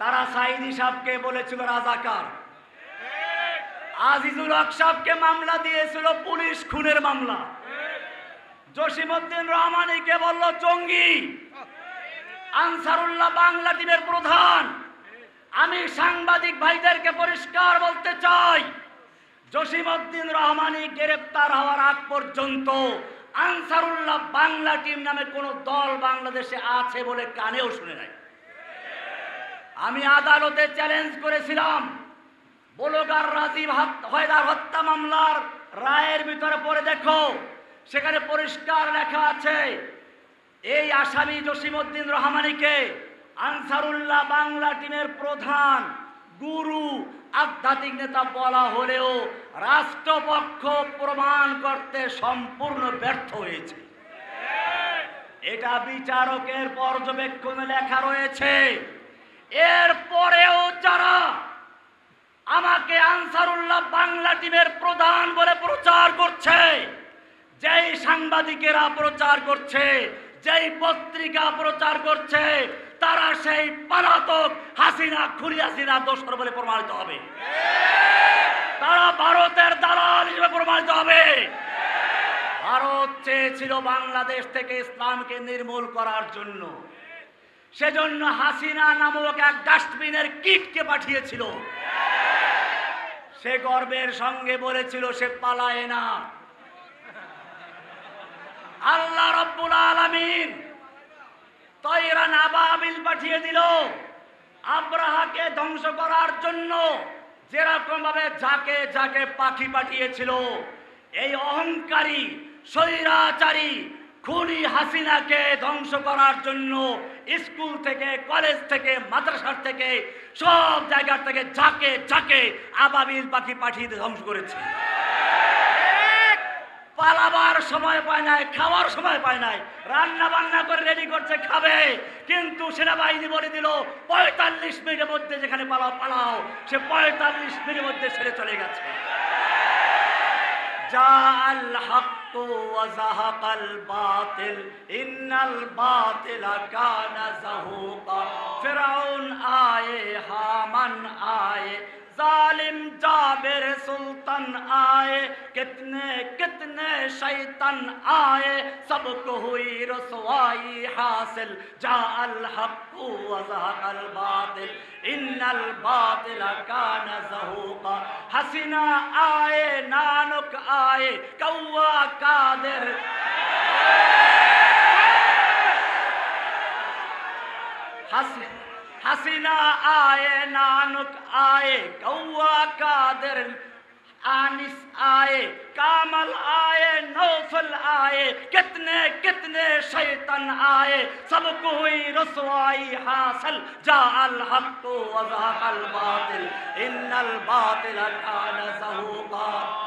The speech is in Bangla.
তারা সাইদি সাহকে বলেছিল রাজাকার। আজিজুল হক সাহকে মামলা দিয়েছিল পুলিশ খুনের মামলা। জসিমউদ্দিন রহমানিকে বলল, জঙ্গি। আনসারুল্লাহ বাংলা টিমের প্রধান। আমি সাংবাদিক ভাইদেরকে পরিষ্কার বলতে চাই, জসিমউদ্দিন রহমানি গ্রেপ্তার হওয়ার আগ পর্যন্ত আনসারুল্লাহ বাংলা টিম নামে কোনো দল বাংলাদেশে আছে বলে কানেও শুনে নাই। আমি আদালতে চ্যালেঞ্জ করেছিলাম। বলগার রাজীব হয়দার হত্যা মামলার রায়ের ভিতরে পড়ে দেখো, সেখানে পরিষ্কার লেখা আছে, এই আসামি জসিমউদ্দিন রহমানিকে আনসারুল্লাহ বাংলা টিমের প্রধান গুরু, আধ্যাত্মিক নেতা বলা হলেও রাষ্ট্রপক্ষ প্রমাণ করতে সম্পূর্ণ ব্যর্থ হয়েছে। এটা বিচারকের পর্যবেক্ষণে লেখা রয়েছে। এর পরেও যারা আমাকে আনসারুল্লাহ বাংলা টিমের প্রধান বলে প্রচার করছে, যেই সাংবাদিকেরা প্রচার করছে, যেই পত্রিকা প্রচার করছে, তারা সেই পালাতক হাসিনা খুলি হাসিনা দোষর বলে প্রমাণিত হবে। তারা ভারতের দালাল হিসেবে প্রমাণিত হবে। ভারত চেয়েছিল বাংলাদেশ থেকে ইসলামকে নির্মূল করার জন্য। সেজন্য হাসিনা নামক এক ডাস্টবিনের কিটকে পাঠিয়েছিল। সে গর্বের সঙ্গে বলেছিল, সে পালায় না। আল্লাহ রব্বুল আলামিন তৈরা নাবাবিল পাঠিয়ে দিল, আব্রাহাকে ধ্বংস করার জন্য যেরকম ভাবে যাকে যাকে পাখি পাঠিয়েছিল, এই অহংকারী, স্বৈরাচারী খুনি হাসিনাকে ধ্বংস করার জন্য স্কুল থেকে, কলেজ থেকে, মাদ্রাসার থেকে, সব জায়গার থেকে ঝাঁকে ঝাঁকে আবাবিল পাখি পাঠিয়ে ধ্বংস করেছে। পালাবার সময় পায় নাই, খাওয়ার সময় পায় নাই রান্না বান্না করে রেডি করছে, খাবে। কিন্তু সেনাবাহিনী বলে দিল, পঁয়তাল্লিশ মিনিটের মধ্যে যেখানে পালাও পালাও। সে পঁয়তাল্লিশ মিনিটের মধ্যে সেরে চলে গেছে। যা আল্লাহ الحق وزهق الباطل إن الباطل كان زهوقا. فرعون آئے حامن जालिम जाबिर सुल्तान आए कितने कितने शैतन आए सबको हुई रसवाई हासिल जा अल हक्कू अल बातिल इन अल बातिल का नजहूका हसीना आए नानुक आए कौआ कादिर हसीना حسنا آئے، نانک آئے، کوا قادر آنس آئے، کامل آئے، نوفل آئے، کتنے کتنے شیطان آئے، سب کو ہوئی رسوائی حاصل، جا الحق وزهق الباطل، ان الباطل كان زهوقا